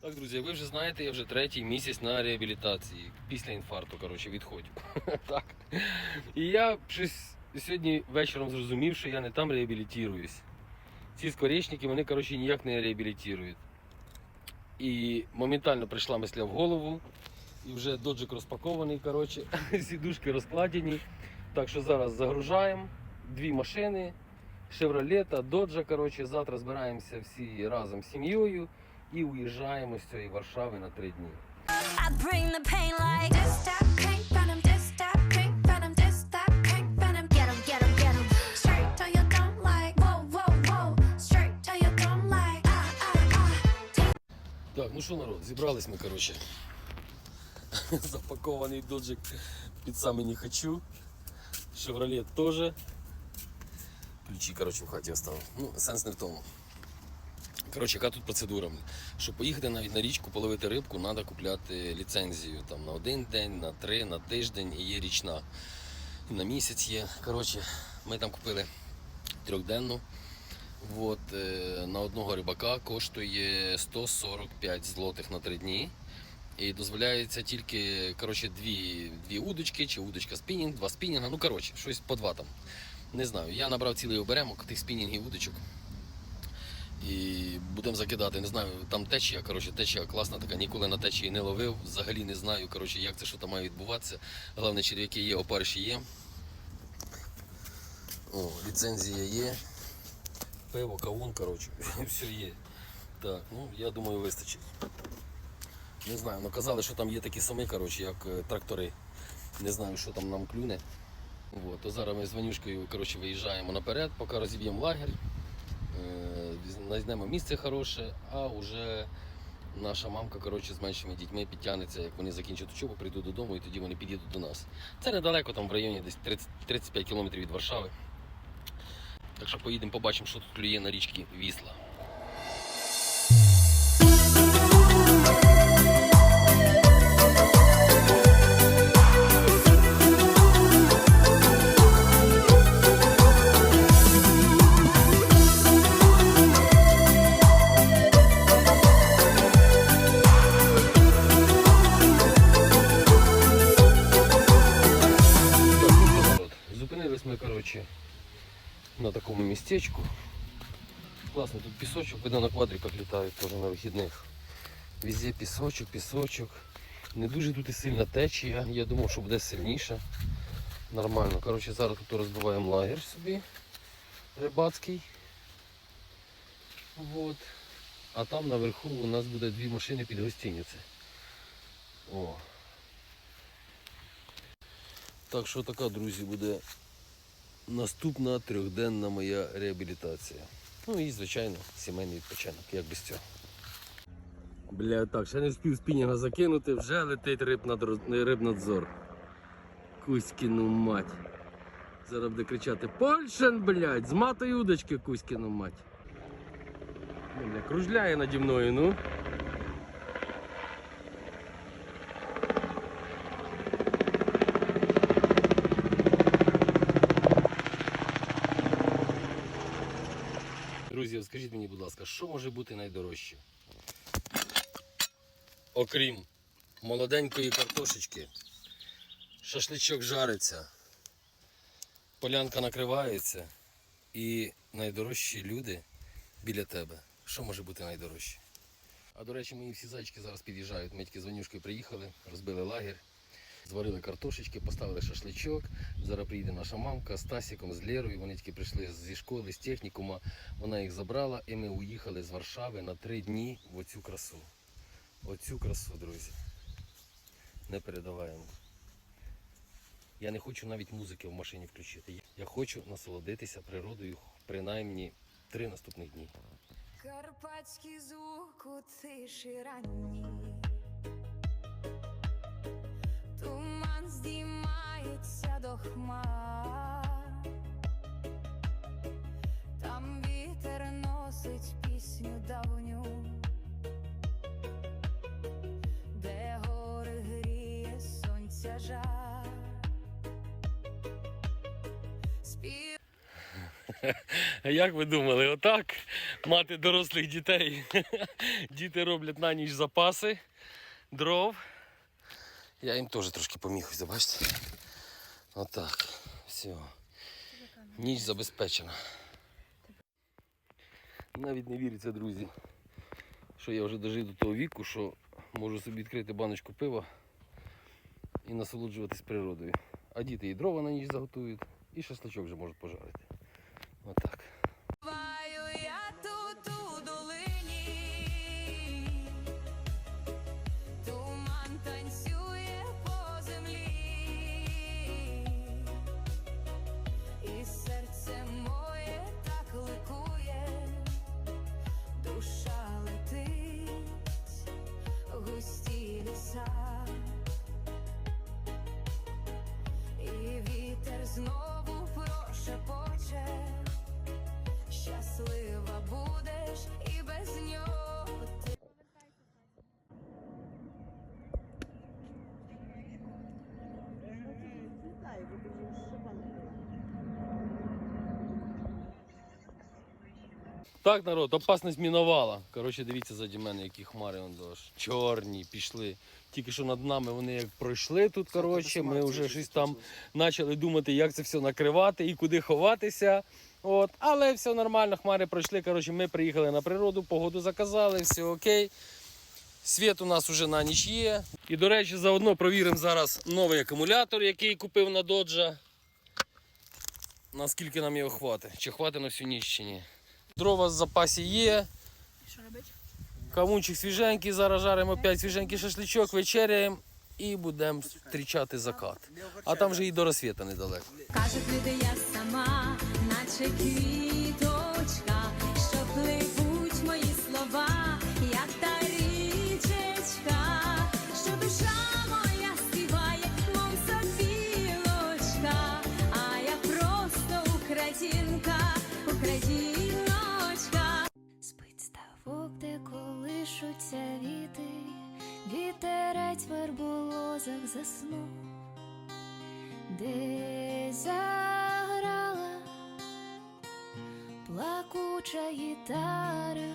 Так, друзі, ви вже знаєте, я вже третій місяць на реабілітації. Після інфаркту, коротше, відходю. так. І я щось сьогодні вечором зрозумів, що я не там реабілітуюсь. Ці скоречники вони, коротше, ніяк не реабілітують. І моментально прийшла мисля в голову. І вже доджик розпакований, коротше, сідушки розкладені. Так що зараз загружаємо дві машини. Шевролета, Доджа. Коротше, завтра збираємося всі разом з сім'єю і уїжджаємо з цієї Варшави на три дні. I bring the pain like This stop, crank venom, this stop, crank venom, this stop, crank venom. get 'em, get 'em, get 'em. Straight till you don't like, whoa, whoa, whoa. Straight till you don't like, ah, ah, ah. Так, ну що народ, зібрались ми, коротше. Запакований доджик під саме не хочу. Шевролет теж. Ключі, коротше, в хаті оставив. Ну, сенс не в тому. Коротше, яка тут процедура? Щоб поїхати навіть на річку половити рибку, треба купляти ліцензію там, на один день, на три, на тиждень і є річна. На місяць є. Коротше, ми там купили трьохденну. От, е, на одного рибака коштує 145 злотих на три дні. І дозволяється тільки коротше, дві, дві удочки, чи удочка спінінг, два спінінга. Ну, коротше, щось по два там. Не знаю. Я набрав цілий оберемок тих спінінгів удочок. І будемо закидати. Не знаю, там течія, коротше, течія класна така, ніколи на течії не ловив. Взагалі не знаю, коротше, як це що там має відбуватися. Головне, черв'яки є, опариші є. О, ліцензія є. Пиво, кавун, коротше, все є. Так, ну я думаю, вистачить. Не знаю, ну казали, що там є такі самі, коротше, як е, трактори. Не знаю, що там нам клюне. От, то зараз ми з Ванюшкою коротше, виїжджаємо наперед, поки розіб'ємо лагерь, знайдемо місце хороше, а вже наша мамка коротше, з меншими дітьми підтягнеться, як вони закінчать учобу, прийдуть додому і тоді вони під'їдуть до нас. Це недалеко, там в районі десь 30, 35 кілометрів від Варшави. Так що поїдемо, побачимо, що тут клює на річці Вісла. Містечку. Класно, тут пісочок, видно на квадриках літають теж на вихідних. Везде пісочок, пісочок. Не дуже тут і сильна течія. Я думав, що буде сильніше. Нормально. Коротше, зараз тут розбиваємо лагерь собі рибацький. Вот. А там наверху у нас буде дві машини під гостиниця. О. Так що така, друзі, буде наступна трьохденна моя реабілітація. Ну і, звичайно, сімейний відпочинок, як без цього. Бля, так, ще не встиг спінінга закинути, вже летить рибнадзор. Кузькіну мать. Зараз буде кричати Польшен, блядь, з матої удочки Кузькіну мать. Бля, кружляє наді мною, ну. Друзі, скажіть мені, будь ласка, що може бути найдорожче? Окрім молоденької картошечки, шашличок жариться, полянка накривається і найдорожчі люди біля тебе. Що може бути найдорожче? А до речі, мої всі зайчики зараз під'їжджають. Ми тільки з Ванюшкою приїхали, розбили лагерь, зварили картошечки, поставили шашличок. Зараз приїде наша мамка з Тасіком, з Лерою. Вони тільки прийшли зі школи, з технікума. Вона їх забрала і ми уїхали з Варшави на три дні в оцю красу. Оцю красу, друзі. Не передаваємо. Я не хочу навіть музики в машині включити. Я хочу насолодитися природою принаймні три наступних дні. Карпатський звук у тиші ранній. Здіймається до хмар. Там вітер носить пісню давню, де гори гріє сонця як ви думали, отак мати дорослих дітей? Діти роблять на ніч запаси дров. Я їм теж трошки поміг, ось, бачите? Отак. Все. Ніч забезпечена. Навіть не віриться, друзі, що я вже дожив до того віку, що можу собі відкрити баночку пива і насолоджуватись природою. А діти і дрова на ніч заготують, і шашличок вже можуть пожарити. Так, народ, опасність мінувала. Коротше, дивіться заді мене, які хмари он дощ. Чорні пішли. Тільки що над нами вони як пройшли тут, коротше, ми вже щось там почали думати, як це все накривати і куди ховатися. От. Але все нормально, хмари пройшли. Коротше, ми приїхали на природу, погоду заказали, все окей. Світ у нас вже на ніч є. І, до речі, заодно провіримо зараз новий акумулятор, який купив на доджа. Наскільки нам його хватить? Чи хватить на всю ніч чи ні? Дрова в запасі є. Що робити? Кавунчик свіженький, зараз жаримо опять свіженький шашличок, вечеряємо і будемо зустрічати закат. А там вже і до розсвіта недалеко. Кажуть люди, я сама, наче квіточка, Ставок, де колишуться віти, вітерець в верболозах заснув. Де заграла плакуча гітара,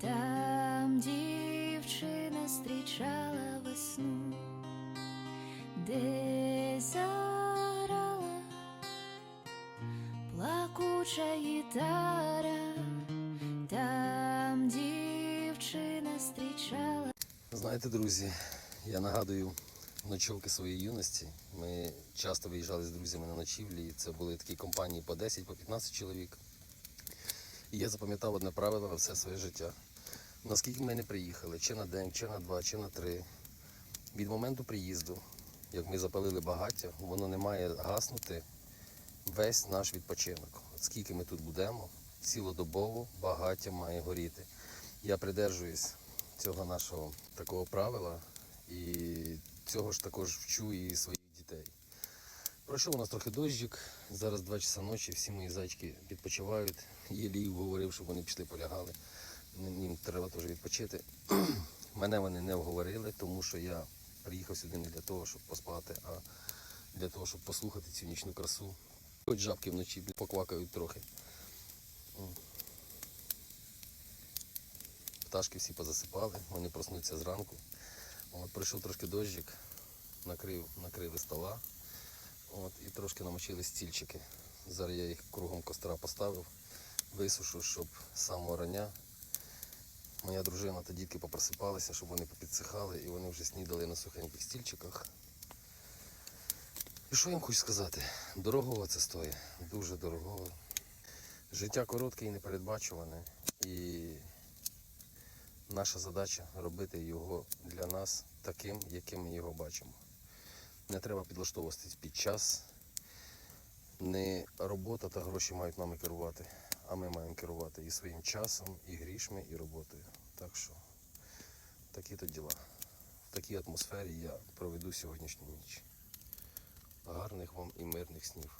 там дівчина зустрічала весну, де заграла плакуча гітара, Знаєте, друзі, я нагадую ночовки своєї юності. Ми часто виїжджали з друзями на ночівлі, і це були такі компанії по 10, по 15 чоловік. І я запам'ятав одне правило на все своє життя. Наскільки ми не приїхали, чи на день, чи на два, чи на три. Від моменту приїзду, як ми запалили багаття, воно не має гаснути весь наш відпочинок. От скільки ми тут будемо, цілодобово багаття має горіти. Я придержуюсь цього нашого такого правила і цього ж також вчу і своїх дітей. Пройшов у нас трохи дощик, зараз 2 часа ночі, всі мої зайчики відпочивають. Єлій говорив, щоб вони пішли полягали. Їм треба теж відпочити. Мене вони не вговорили, тому що я приїхав сюди не для того, щоб поспати, а для того, щоб послухати цю нічну красу. Хоч жабки вночі поквакають трохи. Пташки всі позасипали, вони проснуться зранку. От, пройшов трошки дощик, накрив, накрили стола от, і трошки намочили стільчики. Зараз я їх кругом костра поставив, висушу, щоб з самого рання моя дружина та дітки попросипалися, щоб вони попідсихали і вони вже снідали на сухеньких стільчиках. І що я їм хочу сказати? Дорогого це стоїть, дуже дорогого. Життя коротке і непередбачуване. І наша задача робити його для нас таким, яким ми його бачимо. Не треба підлаштовуватись під час. Не робота та гроші мають нами керувати, а ми маємо керувати і своїм часом, і грішми, і роботою. Так що такі то діла. В такій атмосфері я проведу сьогоднішню ніч. Гарних вам і мирних снів.